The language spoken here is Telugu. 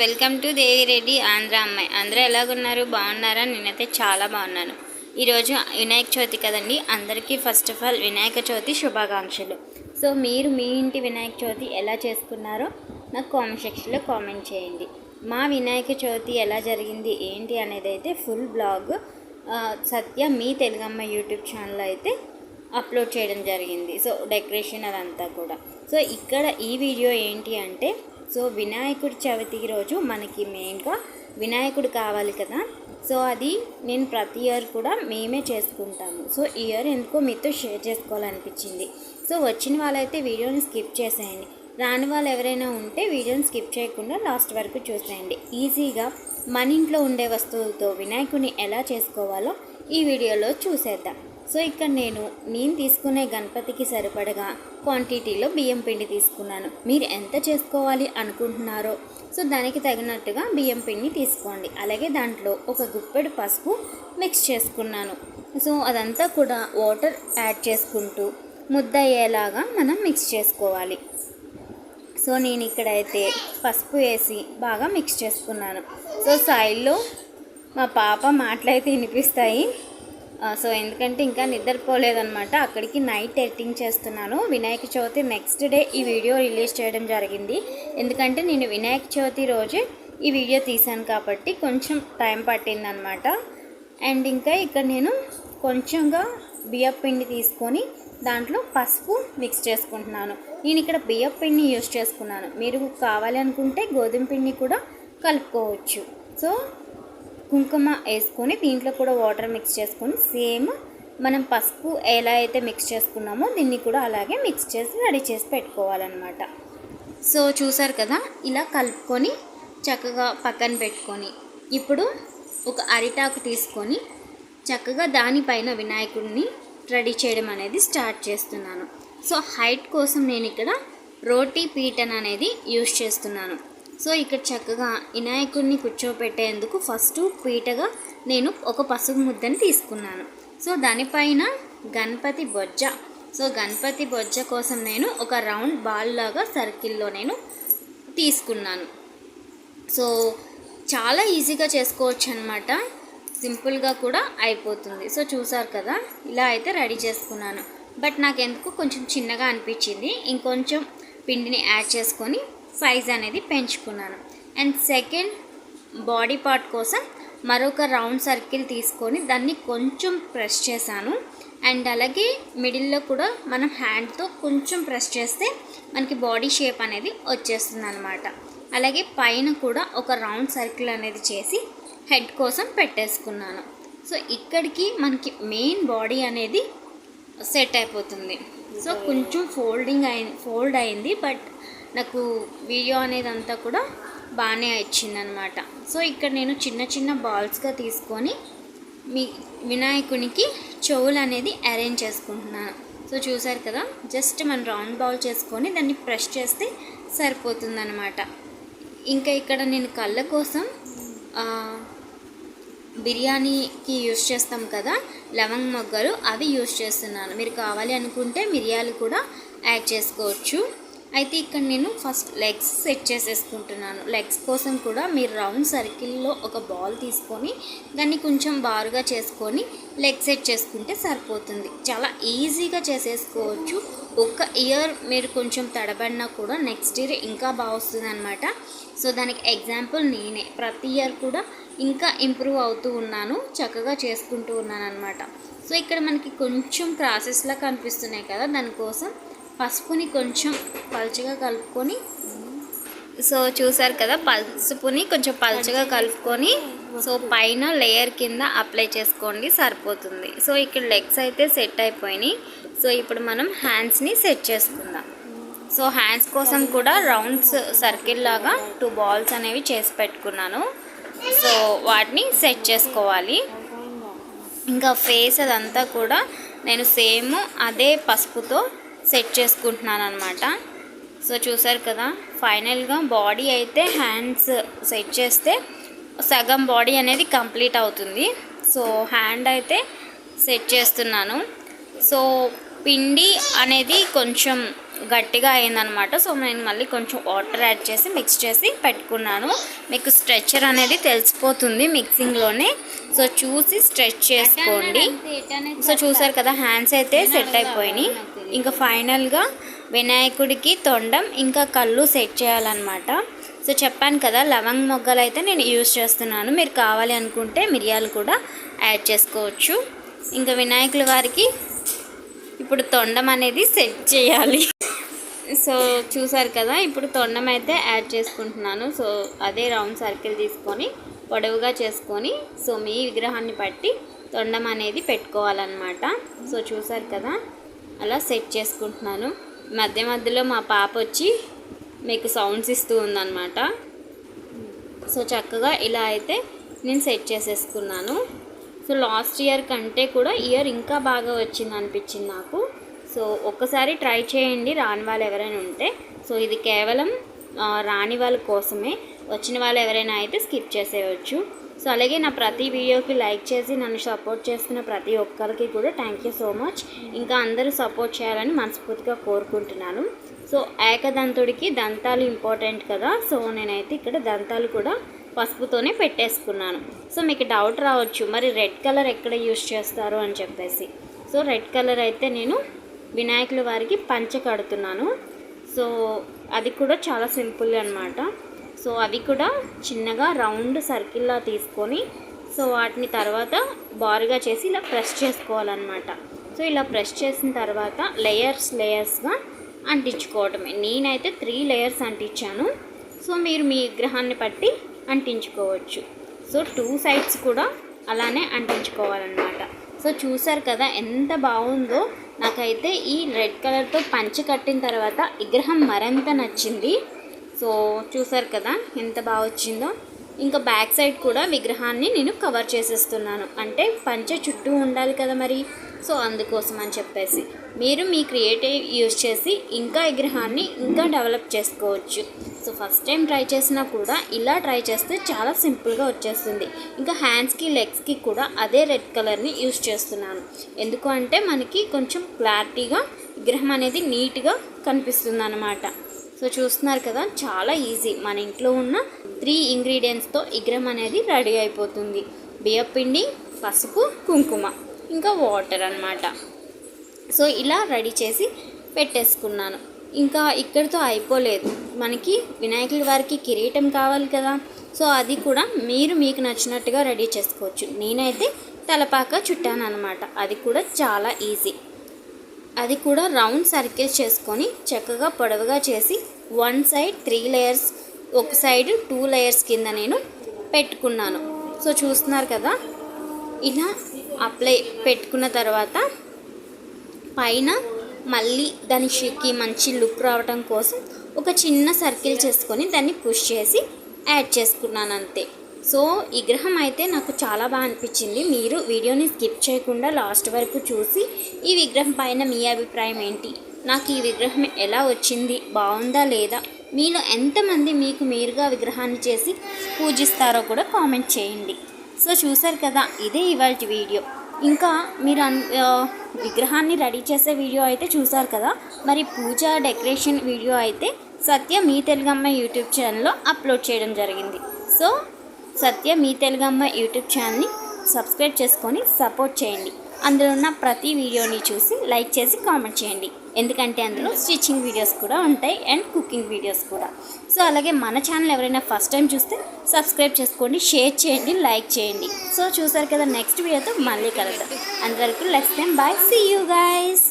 వెల్కమ్ టు దేవి రెడ్డి ఆంధ్ర అమ్మాయి. అందరూ ఎలాగున్నారు? బాగున్నారా? నేనైతే చాలా బాగున్నాను. ఈరోజు వినాయక చవితి కదండి. అందరికీ first of all Vinayaka Chavithi శుభాకాంక్షలు. సో మీరు మీ ఇంటి వినాయక చవితి ఎలా చేసుకున్నారో నాకు కామెంట్ సెక్షన్లో కామెంట్ చేయండి. మా వినాయక చవితి ఎలా జరిగింది ఏంటి అనేది అయితే ఫుల్ బ్లాగ్ సత్య మీ తెలుగమ్మ యూట్యూబ్ ఛానల్ అయితే అప్లోడ్ చేయడం జరిగింది. సో డెకరేషన్ అదంతా కూడా. సో ఇక్కడ ఈ వీడియో ఏంటి అంటే సో వినాయకుడి చవితి రోజు మనకి మెయిన్గా వినాయకుడు కావాలి కదా. సో అది నేను ప్రతి ఇయర్ కూడా మేమే చేసుకుంటాము. సో ఈ ఇయర్ ఎందుకో మీతో షేర్ చేసుకోవాలనిపించింది. సో వచ్చిన వాళ్ళైతే వీడియోని స్కిప్ చేసేయండి. రాని వాళ్ళు ఎవరైనా ఉంటే వీడియోని స్కిప్ చేయకుండా లాస్ట్ వరకు చూసేయండి. ఈజీగా మన ఇంట్లో ఉండే వస్తువులతో వినాయకుడిని ఎలా చేసుకోవాలో ఈ వీడియోలో చూసేద్దాం. సో ఇక్కడ నేను నేను తీసుకునే గణపతికి సరిపడగా క్వాంటిటీలో బియ్యం పిండి తీసుకున్నాను. మీరు ఎంత చేసుకోవాలి అనుకుంటున్నారో. సో దానికి తగినట్టుగా బియ్యం పిండి తీసుకోండి. అలాగే దాంట్లో ఒక గుప్పెడు పసుపు మిక్స్ చేసుకున్నాను. సో అదంతా కూడా వాటర్ యాడ్ చేసుకుంటూ ముద్ద అయ్యేలాగా మనం మిక్స్ చేసుకోవాలి. సో నేను ఇక్కడైతే పసుపు వేసి బాగా మిక్స్ చేసుకున్నాను. సో సైడ్లో మా పాప మాటలైతే వినిపిస్తాయి. సో ఎందుకంటే ఇంకా నిద్రపోలేదనమాట అక్కడికి నైట్ ఎడిటింగ్ చేస్తున్నాను. వినాయక చవితి నెక్స్ట్ డే ఈ వీడియో రిలీజ్ చేయడం జరిగింది. ఎందుకంటే నేను వినాయక చవితి రోజే ఈ వీడియో తీశాను కాబట్టి కొంచెం టైం పట్టిందనమాట అండ్ ఇంకా ఇక్కడ నేను కొంచెంగా బియ్యం పిండి తీసుకొని దాంట్లో పసుపు మిక్స్ చేసుకుంటున్నాను. నేను ఇక్కడ బియ్యం పిండిని యూస్ చేసుకున్నాను. మీరు కావాలి అనుకుంటే గోధుమ పిండి కూడా కలుపుకోవచ్చు. సో కుంకుమ వేసుకొని దీంట్లో కూడా వాటర్ మిక్స్ చేసుకొని సేమ్ మనం పసుపు ఎలా అయితే మిక్స్ చేసుకున్నామో దీన్ని కూడా అలాగే మిక్స్ చేసి రెడీ చేసి పెట్టుకోవాలన్నమాట. సో చూసారు కదా ఇలా కలుపుకొని చక్కగా పక్కన పెట్టుకొని ఇప్పుడు ఒక అరిటాకు తీసుకొని చక్కగా దానిపైన వినాయకుడిని రెడీ చేయడం అనేది స్టార్ట్ చేస్తున్నాను. సో హైట్ కోసం నేను ఇక్కడ రోటీ పీటన్ అనేది యూస్ చేస్తున్నాను. సో ఇక్కడ చక్కగా వినాయకుడిని కూర్చోపెట్టేందుకు ఫస్ట్ పీటగా నేను ఒక పసుపు ముద్దని తీసుకున్నాను. సో దానిపైన గణపతి బొజ్జ. సో గణపతి బొజ్జ కోసం నేను ఒక రౌండ్ బాల్ లాగా సర్కిల్లో నేను తీసుకున్నాను. సో చాలా ఈజీగా చేసుకోవచ్చు అనమాట సింపుల్గా కూడా అయిపోతుంది. సో చూసారు కదా ఇలా అయితే రెడీ చేసుకున్నాను. బట్ నాకు ఎందుకు కొంచెం చిన్నగా అనిపించింది. ఇంకొంచెం పిండిని యాడ్ చేసుకొని సైజ్ అనేది పెంచుకున్నాను. అండ్ సెకండ్ బాడీ పార్ట్ కోసం మరొక రౌండ్ సర్కిల్ తీసుకొని దాన్ని కొంచెం ప్రెస్ చేశాను. అండ్ అలాగే మిడిల్లో కూడా మనం హ్యాండ్తో కొంచెం ప్రెస్ చేస్తే మనకి బాడీ షేప్ అనేది వచ్చేస్తుంది అనమాట అలాగే పైన కూడా ఒక రౌండ్ సర్కిల్ అనేది చేసి హెడ్ కోసం పెట్టేసుకున్నాను. సో ఇక్కడికి మనకి మెయిన్ బాడీ అనేది సెట్ అయిపోతుంది. సో కొంచెం ఫోల్డింగ్ అయింది ఫోల్డ్ అయింది. బట్ నాకు వీడియో అనేది అంతా కూడా బాగానే వచ్చిందనమాట సో ఇక్కడ నేను చిన్న చిన్న బాల్స్గా తీసుకొని మీ వినాయకునికి చెవులు అనేది అరేంజ్ చేసుకుంటున్నాను. సో చూసారు కదా జస్ట్ మనం రౌండ్ బాల్ చేసుకొని దాన్ని ప్రెస్ చేస్తే సరిపోతుందనమాట. ఇంకా ఇక్కడ నేను కళ్ళ కోసం బిర్యానీకి యూస్ చేస్తాం కదా లవంగ్ మొగ్గలు అవి యూజ్ చేస్తున్నాను. మీరు కావాలి అనుకుంటే మిరియాలు కూడా యాడ్ చేసుకోవచ్చు. అయితే ఇక్కడ నేను ఫస్ట్ లెగ్స్ సెట్ చేసేసుకుంటున్నాను. లెగ్స్ కోసం కూడా మీరు రౌండ్ సర్కిల్లో ఒక బాల్ తీసుకొని దాన్ని కొంచెం బారుగా చేసుకొని లెగ్ సెట్ చేసుకుంటే సరిపోతుంది. చాలా ఈజీగా చేసేసుకోవచ్చు. ఒక్క ఇయర్ మీరు కొంచెం తడబడినా కూడా నెక్స్ట్ ఇయర్ ఇంకా బాగా వస్తుంది అనమాట సో దానికి ఎగ్జాంపుల్ నేనే. ప్రతి ఇయర్ కూడా ఇంకా ఇంప్రూవ్ అవుతూ ఉన్నాను. చక్కగా చేసుకుంటూ ఉన్నాను అనమాట సో ఇక్కడ మనకి కొంచెం ప్రాసెస్లా కనిపిస్తున్నాయి కదా. దానికోసం పసుపుని కొంచెం పలుచగా కలుపుకొని సో చూసారు కదా పసుపుని కొంచెం పలుచగా కలుపుకొని సో పైన లేయర్ కింద అప్లై చేసుకోండి సరిపోతుంది. సో ఇక్కడ లెగ్స్ అయితే సెట్ అయిపోయినాయి. సో ఇప్పుడు మనం హ్యాండ్స్ని సెట్ చేసుకుందాం. సో హ్యాండ్స్ కోసం కూడా రౌండ్స్ సర్కిల్ లాగా టూ బాల్స్ అనేవి చేసి పెట్టుకున్నాను. సో వాటిని సెట్ చేసుకోవాలి. ఇంకా ఫేస్ అదంతా కూడా నేను సేమ్ అదే పసుపుతో సెట్ చేసుకుంటున్నాను అనమాట సో చూసారు కదా ఫైనల్గా బాడీ అయితే హ్యాండ్స్ సెట్ చేస్తే సగం బాడీ అనేది కంప్లీట్ అవుతుంది. సో హ్యాండ్ అయితే సెట్ చేస్తున్నాను. సో పిండి అనేది కొంచెం గట్టిగా అయిందనమాట. సో నేను మళ్ళీ కొంచెం వాటర్ యాడ్ చేసి మిక్స్ చేసి పెట్టుకున్నాను. మీకు స్ట్రెచ్చర్ అనేది తెలిసిపోతుంది మిక్సింగ్లోనే. సో చూసి స్ట్రెచ్ చేసుకోండి. సో చూసారు కదా హ్యాండ్స్ అయితే సెట్ అయిపోయినాయి. ఇంకా ఫైనల్గా వినాయకుడికి తొండం ఇంకా కళ్ళు సెట్ చేయాలన్నమాట. సో చెప్పాను కదా లవంగ్ మొగ్గలు అయితే నేను యూజ్ చేస్తున్నాను. మీరు కావాలి అనుకుంటే మిరియాలు కూడా యాడ్ చేసుకోవచ్చు. ఇంకా వినాయకుల వారికి ఇప్పుడు తొండం అనేది సెట్ చేయాలి. సో చూసారు కదా ఇప్పుడు తొండం అయితే యాడ్ చేసుకుంటున్నాను. సో అదే రౌండ్ సర్కిల్ తీసుకొని పొడవుగా చేసుకొని సో మీ విగ్రహాన్ని పట్టి తొండం అనేది పెట్టుకోవాలన్నమాట. సో చూసారు కదా అలా సెట్ చేసుకుంటున్నాను. మధ్య మధ్యలో మా పాప వచ్చి మీకు సౌండ్స్ ఇస్తూ ఉందన్నమాట. సో చక్కగా ఇలా అయితే నేను సెట్ చేసేసుకున్నాను. సో లాస్ట్ ఇయర్ కంటే కూడా ఇయర్ ఇంకా బాగా వచ్చింది అనిపించింది నాకు. సో ఒక్కసారి ట్రై చేయండి రాని వాళ్ళు ఎవరైనా ఉంటే. సో ఇది కేవలం రాని వాళ్ళ కోసమే. వచ్చిన వాళ్ళు ఎవరైనా అయితే స్కిప్ చేసేయచ్చు. సో అలాగే నా ప్రతి వీడియోకి లైక్ చేసి నన్ను సపోర్ట్ చేస్తున్న ప్రతి ఒక్కరికి కూడా థ్యాంక్ యూ సో మచ్. ఇంకా అందరూ సపోర్ట్ చేయాలని మనస్ఫూర్తిగా కోరుకుంటున్నాను. సో ఏకదంతుడికి దంతాలు ఇంపార్టెంట్ కదా. సో నేనైతే ఇక్కడ దంతాలు కూడా పసుపుతోనే పెట్టేసుకున్నాను. సో మీకు డౌట్ రావచ్చు మరి రెడ్ కలర్ ఎక్కడ యూస్ చేస్తారు అని చెప్పేసి. సో రెడ్ కలర్ అయితే నేను వినాయకుల వారికి పంచ కడుతున్నాను. సో అది కూడా చాలా సింపుల్ అనమాట సో అవి కూడా చిన్నగా రౌండ్ సర్కిల్లా తీసుకొని సో వాటిని తర్వాత బారుగా చేసి ఇలా ప్రెస్ చేసుకోవాలన్నమాట. సో ఇలా ప్రెస్ చేసిన తర్వాత లేయర్స్ లేయర్స్గా అంటించుకోవటమే. నేనైతే త్రీ లేయర్స్ అంటించాను. సో మీరు మీ విగ్రహాన్ని బట్టి అంటించుకోవచ్చు. సో టూ సైడ్స్ కూడా అలానే అంటించుకోవాలన్నమాట. సో చూసారు కదా ఎంత బాగుందో. నాకైతే ఈ రెడ్ కలర్తో పంచి కట్టిన తర్వాత విగ్రహం మరింత నచ్చింది. సో చూసారు కదా ఎంత బాగా వచ్చిందో. ఇంకా బ్యాక్ సైడ్ కూడా విగ్రహాన్ని నేను కవర్ చేసేస్తున్నాను. అంటే పంచ చుట్టూ ఉండాలి కదా మరి. సో అందుకోసం అని చెప్పేసి. మీరు మీ క్రియేటివ్ యూజ్ చేసి ఇంకా విగ్రహాన్ని ఇంకా డెవలప్ చేసుకోవచ్చు. సో ఫస్ట్ టైం ట్రై చేసినా కూడా ఇలా ట్రై చేస్తే చాలా సింపుల్గా వచ్చేస్తుంది. ఇంకా హ్యాండ్స్కి లెగ్స్కి కూడా అదే రెడ్ కలర్ని యూజ్ చేస్తున్నాను. ఎందుకు అంటే మనకి కొంచెం క్లారిటీగా విగ్రహం అనేది నీట్గా కనిపిస్తుంది అనమాట సో చూస్తున్నారు కదా చాలా ఈజీ మన ఇంట్లో ఉన్న త్రీ ఇంగ్రీడియంట్స్తో విగ్రహం అనేది రెడీ అయిపోతుంది. బియ్యపిండి పసుపు కుంకుమ. ఇంకా వాటర్ అన్నమాట. సో ఇలా రెడీ చేసి పెట్టేసుకున్నాను. ఇంకా ఇక్కడితో అయిపోలేదు. మనకి వినాయకుల వారికి కిరీటం కావాలి కదా. సో అది కూడా మీరు మీకు నచ్చినట్టుగా రెడీ చేసుకోవచ్చు. నేనైతే తలపాక చుట్టాను అనమాట అది కూడా చాలా ఈజీ. అది కూడా రౌండ్ సర్కిల్స్ చేసుకొని చక్కగా పొడవుగా చేసి వన్ సైడ్ త్రీ లేయర్స్ ఒక సైడ్ టూ లేయర్స్ కింద నేను పెట్టుకున్నాను. సో చూస్తున్నారు కదా? ఇలా అప్లై పెట్టుకున్న తర్వాత పైన మళ్ళీ దాని మంచి లుక్ రావడం కోసం ఒక చిన్న సర్కిల్ చేసుకొని దాన్ని పుష్ చేసి యాడ్ చేసుకున్నాను అంతే. సో ఈ విగ్రహం అయితే నాకు చాలా బాగా అనిపించింది. మీరు వీడియోని స్కిప్ చేయకుండా లాస్ట్ వరకు చూసి ఈ విగ్రహం పైన మీ అభిప్రాయం ఏంటి? నాకు ఈ విగ్రహం ఎలా వచ్చింది? బాగుందా లేదా? మీలో ఎంతమంది మీకు మీరుగా విగ్రహాన్ని చేసి పూజిస్తారో కూడా కామెంట్ చేయండి. సో చూసారు కదా ఇదే ఇవాళ వీడియో. ఇంకా మీరు అన్ విగ్రహాన్ని రెడీ చేసే వీడియో అయితే చూసారు కదా. మరి పూజ డెకరేషన్ వీడియో అయితే సత్య మీ తెలుగమ్మ యూట్యూబ్ ఛానల్లో అప్లోడ్ చేయడం జరిగింది. సో సత్య మీ తెలుగమ్మ యూట్యూబ్ ఛానల్ని సబ్స్క్రైబ్ చేసుకొని సపోర్ట్ చేయండి. అందులో ఉన్న ప్రతి వీడియోని చూసి లైక్ చేసి కామెంట్ చేయండి. ఎందుకంటే అందులో స్టిచ్చింగ్ వీడియోస్ కూడా ఉంటాయి అండ్ కుకింగ్ వీడియోస్ కూడా. సో అలాగే మన ఛానల్ ఎవరైనా ఫస్ట్ టైం చూస్తే సబ్స్క్రైబ్ చేసుకోండి షేర్ చేయండి లైక్ చేయండి. సో చూసారు కదా నెక్స్ట్ వీడియోతో మళ్ళీ కలుద్దాం. అందరికీ next time bye see you guys.